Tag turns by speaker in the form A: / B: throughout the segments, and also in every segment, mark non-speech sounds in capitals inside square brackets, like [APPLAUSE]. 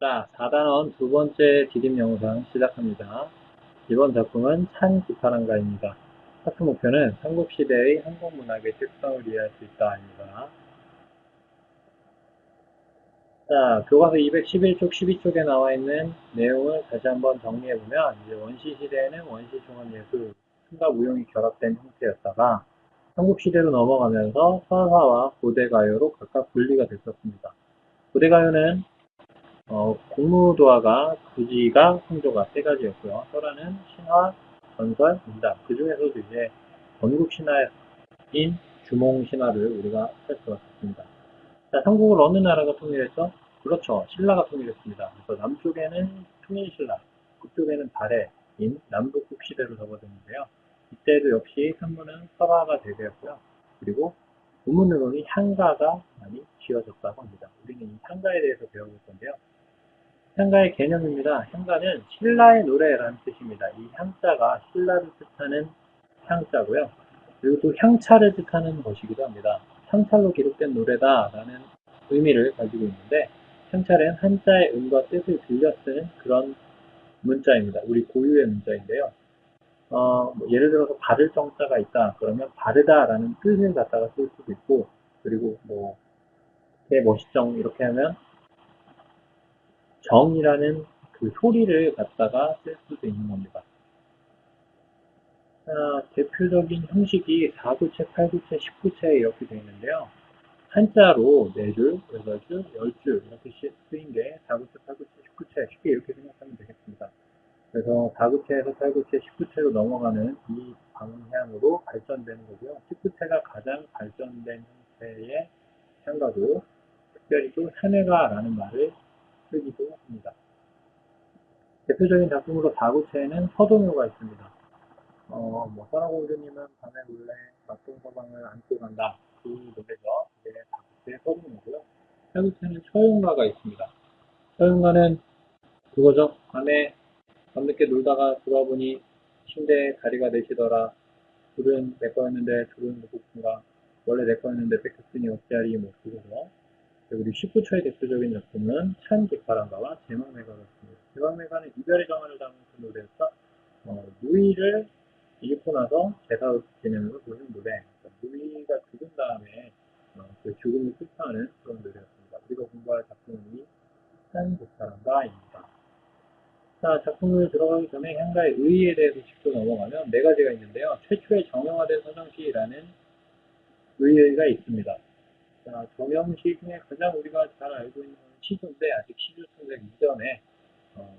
A: 자, 4단원 두 번째 디딤 영상 시작합니다. 이번 작품은 찬 기파란가입니다. 학습 목표는 삼국시대의 한국문학의 특성을 이해할 수 있다입니다. 자, 교과서 211쪽, 12쪽에 나와 있는 내용을 다시 한번 정리해보면, 이제 원시시대에는 원시중원예술, 승과 무용이 결합된 형태였다가, 삼국시대로 넘어가면서 서사와 고대가요로 각각 분리가 됐었습니다. 고대가요는 어, 공무도화가 구지가 성조가 세 가지였고요. 설화는 신화, 전설, 문담. 그 중에서도 이제 건국 신화인 주몽 신화를 우리가 살펴봤습니다. 자, 삼국을 어느 나라가 통일했죠? 그렇죠. 신라가 통일했습니다. 그래서 남쪽에는 통일신라, 북쪽에는 발해인 남북국 시대로 접어드는데요. 이때도 역시 산문은 설화가 대세였고요. 그리고 우문으로는 향가가 많이 지어졌다고 합니다. 우리는 이 향가에 대해서 배워볼 건데요. 향가의 개념입니다. 향가는 신라의 노래라는 뜻입니다. 이 향자가 신라를 뜻하는 향자고요. 그리고 또 향차를 뜻하는 것이기도 합니다. 향찰로 기록된 노래다라는 의미를 가지고 있는데 향찰은 한자의 음과 뜻을 빌려 쓰는 그런 문자입니다. 우리 고유의 문자인데요. 어, 뭐 예를 들어서 바를 정자가 있다 그러면 바르다라는 뜻을 갖다가 쓸 수도 있고 그리고 뭐 개 멋있정 이렇게 하면 정이라는 그 소리를 갖다가 쓸 수도 있는 겁니다. 아, 대표적인 형식이 4구체, 8구체, 10구체 이렇게 되어 있는데요. 한자로 4줄, 8줄, 10줄 이렇게 쓰인 게 4구체, 8구체, 10구체 쉽게 이렇게 생각하면 되겠습니다. 그래서 4구체에서 8구체, 10구체로 넘어가는 이 방향으로 발전되는 거고요. 10구체가 가장 발전된 형태의 향가도 특별히 또 사내가라는 말을 쓰기도 합니다. 대표적인 작품으로 4구체에는 서동요가 있습니다. 어, 뭐, 선화공주님은 밤에 몰래 막동서방을 안고 간다. 그 노래죠. 이게 4구체의 서동요고요. 8구체는 서용가가 있습니다. 서용가는 그거죠. 밤에 밤늦게 놀다가 들어보니 침대에 다리가 내시더라. 둘은 내 거였는데 둘은 누구인가. 원래 내 거였는데 뺏겼으니 어찌하리 뭐 그거죠. 그리고 19초의 대표적인 작품은 찬 깃바람가와 제망매가였습니다. 제망매가는 이별의 정화를 담은 그 노래였어. 어, 누이를 잃고 나서 제사 지내면서 부르는 노래. 그러니까 누이가 죽은 다음에 어, 그 죽음을 슬퍼하는 그런 노래였습니다. 우리가 공부할 작품이 찬 깃바람가입니다. 자, 작품을 들어가기 전에 향가의 의의에 대해서 짚고 넘어가면 네 가지가 있는데요. 최초의 정형화된 서정시라는 의의가 있습니다. 자, 정형시 중에 가장 우리가 잘 알고 있는 시조인데 아직 시조 창작 이전에 어,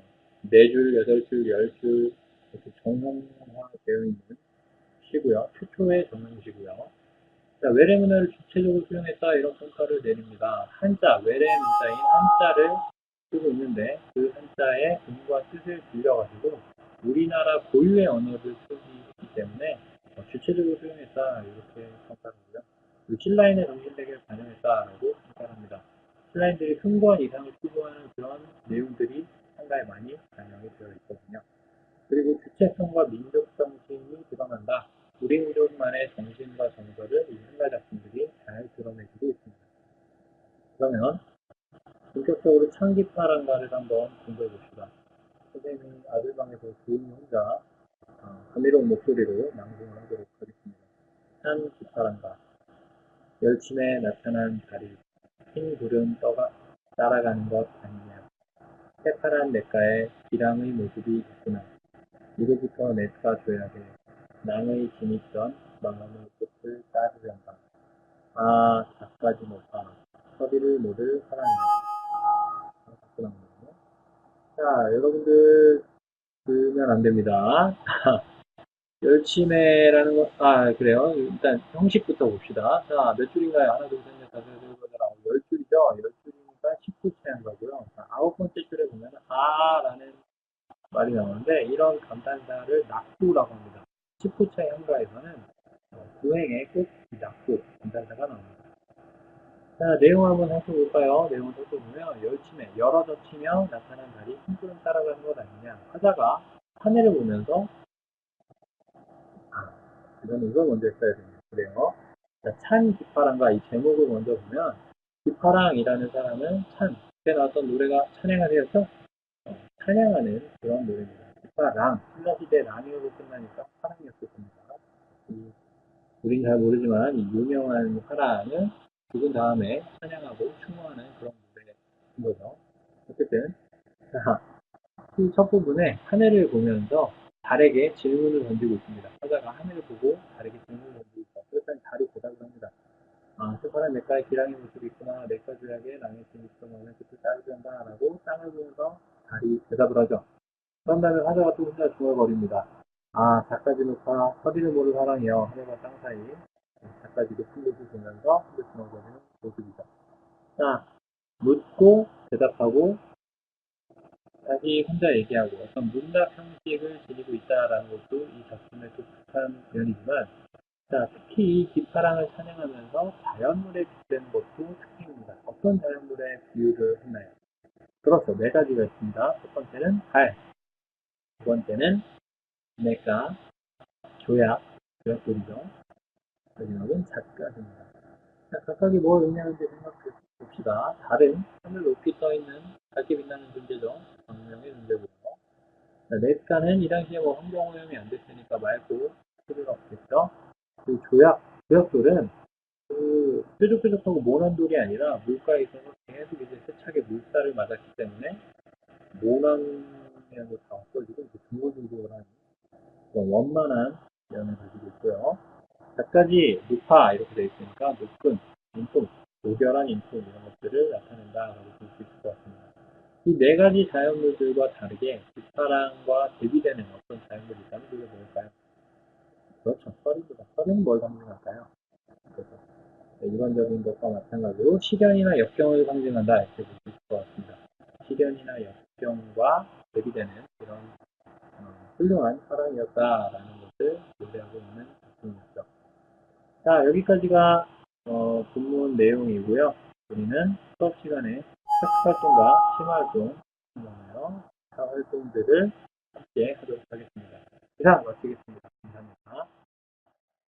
A: 4줄, 8줄, 10줄 이렇게 정형화되어 있는 시고요. 최초의 정형시고요. 자, 외래 문화를 주체적으로 수용했다 이런 평가를 내립니다. 한자, 외래 문자인 한자를 쓰고 있는데 그 한자의 음과 뜻을 빌려가지고 우리나라 고유의 언어를 쓰기 때문에 어, 주체적으로 수용했다 이렇게 평가하고요. 그 신라인의 정신세계를 반영했다라고 평가합니다. 신라인들이 흥권 이상을 추구하는 그런 내용들이 한가에 많이 반영이 되어 있거든요. 그리고 주체성과 민족 정신이 드러난다. 우리 민족만의 정신과 정서를 이 한가 작품들이 잘 드러내주고 있습니다. 그러면 본격적으로 창기파란가를 한번 공부해 봅시다. 선생님이 아들방에서 조용히 혼자 어, 감미로운 목소리로 낭송을 하도록 하겠습니다. 창기파란가 열침에 나타난 다리, 흰 구름 떠가 따라가는 것 아니냐. 새파란 냇가에 기랑의 모습이 있구나. 이로부터 냇가 줘야 돼. 낭의 지니던 마음의 끝을 따르련다. 아, 작가지 못하. 서리를 모를 사랑이야. 자, 여러분들, 들으면 안 됩니다. [LAUGHS] 열심해라는 거, 아, 그래요. 일단 형식부터 봅시다. 자, 몇 줄인가요? 하나, 둘, 셋, 넷, 다섯, 여섯, 일곱, 여덟, 아홉, 열 줄이죠? 열 줄이니까 19체 한 거고요. 자, 아홉 번째 줄에 보면, 아, 라는 말이 나오는데, 이런 감탄사를 낙구라고 합니다. 19체 한가에서는 구행에 꼭 낙구, 감탄사가 나옵니다. 자, 내용 한번 살펴볼까요? 내용을 살펴보면, 열침에, 열어젖히며 나타난 달이 흰구름 따라가는 것 아니냐. 화자가 하늘을 보면서 이건 이걸 먼저 써야 됩니다. 그래요. 자, 찬 깃바람과 이 제목을 먼저 보면 기파랑이라는 사람은 찬, 그때 나왔던 노래가 찬양하되었죠? 어, 찬양하는 그런 노래입니다. 기파랑, 신라시대 랑이어서 끝나니까 파랑이었을 겁니다. 이, 우린 잘 모르지만 이 유명한 파랑은 죽은 다음에 찬양하고 충고하는 그런 노래인 거죠. 어쨌든 자, 이 첫 부분에 하늘을 보면서 달에게 질문을 던지고 있습니다. 화자가 하늘을 보고 달에게 질문을 던지고 있다. 그랬더니 달이 대답을 합니다. 아, 새파란 내과에 기랑의 모습이 있구나. 내과 조약에 짐이 있구나. 그때 딸을 된다. 라고 땅을 보면서 달이 대답을 하죠. 그런 다음에 화자가 또 혼자 중얼거립니다. 아, 작가지 높아 서리를 모를 사랑이여. 하늘과 땅 사이. 작가지 높은 곳을 보면서 혼자 중얼거리는 모습이죠. 자, 묻고 대답하고 다시 혼자 얘기하고 어떤 문답 형식을 지니고 있다라는 것도 이 작품의 독특한 면이지만 자, 특히 이 기파랑을 찬양하면서 자연물에 빗대는 것도 특징입니다. 어떤 자연물에 비유를 했나요? 그렇죠. 네 가지가 있습니다. 첫 번째는 달, 두 번째는 내가, 조약, 조약돌이죠. 마지막은 작가입니다. 자, 각각이 뭘 의미하는지 생각해 봅시다. 달은 하늘 높이 떠있는 밝게 빛나는 존재죠. 광명의 존재고요. 자, 넷가는 이 당시에 뭐 환경오염이 안 됐으니까 맑고 소리가 없겠죠. 그 조약, 조약돌은 그 뾰족뾰족하고 모난 돌이 아니라 물가에 있어서 계속 이제 세차게 물살을 맞았기 때문에 모난면도 다 없어지고 이제 그런 원만한 면을 가지고 있고요. 각가지 루파 이렇게 되어 있으니까 높은 인품, 노결한 인품 이런 것들을 나타낸다라고 볼 수 있을 것 같습니다. 이 네 가지 자연물들과 다르게 빛파랑과 대비되는 어떤 자연물이 있다면 그게 뭘까요? 그렇죠. 서리는 뭘 상징할까요? 그래서 네, 일반적인 것과 마찬가지로 시련이나 역경을 상징한다 이렇게 볼 수 있을 것 같습니다. 시련이나 역경과 대비되는 이런 어, 훌륭한 사랑이었다라는 것을 노래하고 있는 작품이었죠. 자 여기까지가 어, 본문 내용이고요. 우리는 수업 시간에 학습 활동과 심화 활동, 활동들을 함께 하도록 하겠습니다. 이상 마치겠습니다. 감사합니다.